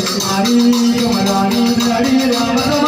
கமலானி கமலானி அடி ராமதமா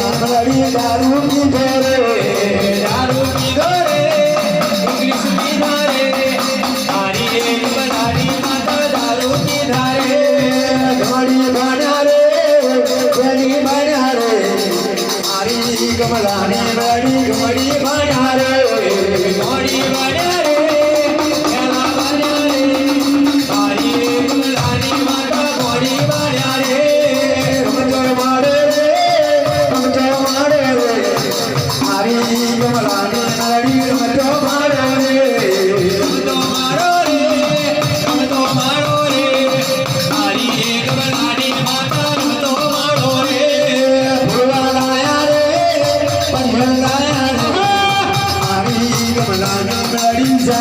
દારૂ પીધો રે દારૂ પીધો રે ઇંગ્લિશ પીધો રે મારી